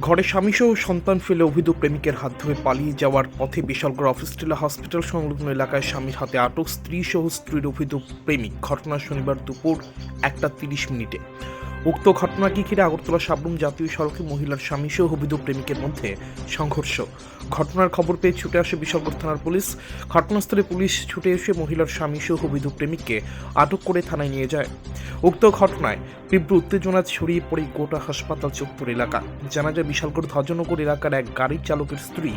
ঘরে স্বামীসহ সন্তান ফেলে অভিযোগ প্রেমিকের হাত ধরে পালিয়ে যাওয়ার পথে বিশালগড় অফিসটিলা হসপিটাল সংলগ্ন এলাকায় স্বামীর হাতে আটক স্ত্রী সহ স্ত্রীর অভিযোগ প্রেমিক। ঘটনা শনিবার দুপুর একটা তিরিশ মিনিটে। উক্ত ঘটনাকে ঘিরে আগরতলা সাবরুম জাতীয় সড়কে মহিলার স্বামী সহ অভিযোগ প্রেমিকের মধ্যে সংঘর্ষ। ঘটনার খবর পেয়ে ছুটে আসে বিশালগড় থানার পুলিশ। ঘটনাস্থলে পুলিশ ছুটে এসে মহিলার স্বামী সহ অভিযোগ প্রেমিককে আটক করে থানায় নিয়ে যায়। উক্ত ঘটনায় তীব্র উত্তেজনা ছড়িয়ে পড়ে গোটা হাসপাতাল চত্বর এলাকা। জানা যায়, বিশালগড় ধ্বজনগর এলাকার এক গাড়ির চালকের স্ত্রী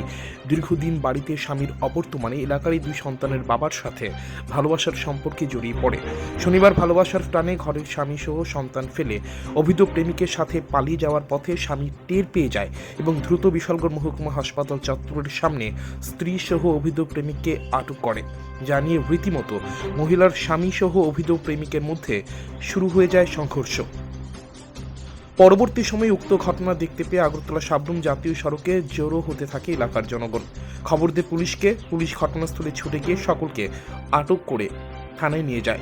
দীর্ঘদিন বাড়িতে স্বামীর অবর্তমানে এলাকারই দুই সন্তানের বাবার সাথে ভালোবাসার সম্পর্কে জড়িয়ে পড়ে। শনিবার ভালোবাসার টানে ঘরের স্বামী সহ সন্তান ফেলে অভিযোগ প্রেমিকের সাথে পালিয়ে যাওয়ার পথে স্বামী টের পেয়ে যায় এবং দ্রুত বিশালগড় মহকুমা হাসপাতাল চত্বরের সামনে স্ত্রী সহ অভিযোগ প্রেমিককে আটক করে। জানিয়ে রীতিমতো মহিলার স্বামী সহ অভিযোগ প্রেমিকের মধ্যে শুরু হয়ে যায় সংঘর্ষ। পরবর্তী সময়ে উক্ত ঘটনা দেখতে পেয়ে আগরতলা সাবরুম জাতীয় সড়কে জড়ো হতে থাকে এলাকার জনগণ। খবর দিয়ে পুলিশকে পুলিশ ঘটনাস্থলে ছুটে গিয়ে সকলকে আটক করে থানায় নিয়ে যায়।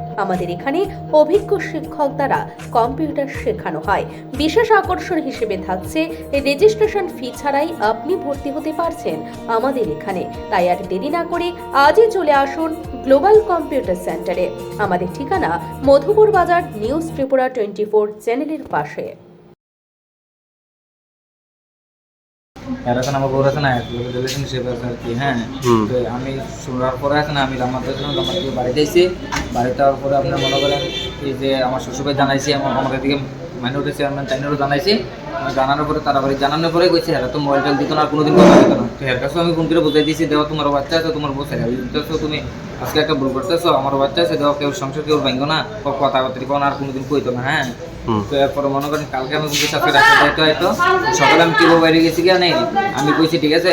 আমাদের এখানে অভিজ্ঞ শিক্ষক দ্বারা কম্পিউটার শেখানো হয়। বিশেষ আকর্ষণ হিসেবে থাকছে রেজিস্ট্রেশন ফি ছাড়াই আপনি ভর্তি হতে পারছেন আমাদের এখানে। তাই আর দেরি না করে আজই চলে আসুন গ্লোবাল কম্পিউটার সেন্টারে আমাদের ঠিকানা মধুপুর বাজার নিউজ ত্রিপুরা টোয়েন্টি ফোর চ্যানেলের পাশে। এখন আমার বউর আছে না রিলেশনশিপ আছে আর কি হ্যাঁ। তো আমি শোনার পরে আছে না আমি লামাতে জন্য বাড়িতে এসেছি বাড়িতে যাওয়ার পরে আপনার মনে করেন এই যে আমার শ্বশুরকে জানাইছি আমাদের দিকে মাইনরিটি চেয়ারম্যান তাইনেরও জানাইছি। জানানোর পরে তারা বাড়ি জানানোর পরে কইছে হ্যাঁ তো মোবাইল টোল দিত না আর কোনোদিন কথা দিত না। তো আমি ফোন করে বুঝাই দিয়েছি দেওয়া তোমার বাচ্চা আছে তোমার বউ ছেলে দিতেছো তুমি আজকে একটা ভুল করতেছো আমার বাচ্চা আছে দেওয়া কেউ সংসার কেউ ভাঙ্গো না কথা কথা আর কোনোদিন কইতো না। হ্যাঁ। তো এরপরে মনে করেন কালকে আমি কিন্তু রাখতে যাইতো হয়তো সকালে আমি বাইরে গেছি কি নেই আমি কইছি ঠিক আছে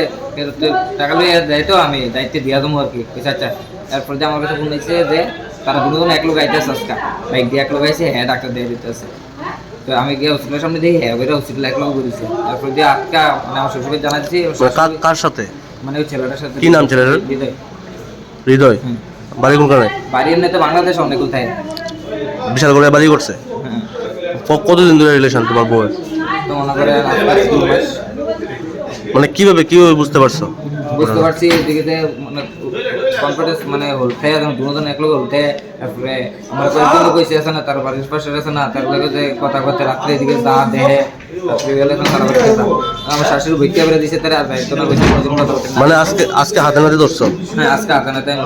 টাকা লইয়া যাইতো আমি দায়িত্ব দিয়া দেবো আর কি আচ্ছা। এরপর যে আমার কাছে ফোন যে তারা দুজন এক লোক আইতেছে আজকে। বাইক দিয়ে এক লোক আইছে হ্যাঁ ডাক্তার দিয়ে দিতেছে। তো আমি গিয়ে হসপিটালের সামনে দেখি হ্যাঁ ওইটা হসপিটাল এক লোক করেছে তারপর দিয়ে আটকা মানে আমার শ্বশুরকে জানাচ্ছি কার সাথে? মানে ওই ছেলেটার সাথে। কি নাম ছেলেটার? হৃদয়। হৃদয়। বাড়ি কোনখানে? বাড়ি এমনি তো বাংলাদেশ অনেক কোথায় বিশাল করে বাড়ি করছে? কতদিন ধরে রিলেশন তোমার বউয়ের তো মনে দু কীভাবে কীভাবে বুঝতে পারছ? বুঝতে পারছি এদিকে মানে কনফিডেন্স মানে হলতে একদম দুজন এক লোক হলতে তারপরে আমার কয়েকজন লোক আছে না তার বাড়ির পাশে আছে না তার লগে যে কথা কথা রাত্রে এদিকে যা দেহে এখন আমার শাশুড়ি ভৈক্যা বেড়ে দিছে তারা আর দায়িত্ব না কথা মানে আজকে আজকে হাতে নাতে ধরছো? হ্যাঁ আজকে আগানে তাই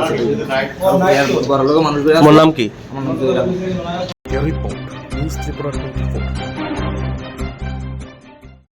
বড় লোক মানুষ তোমার নাম কি? আমার নাম Joyram report news Tripura twenty four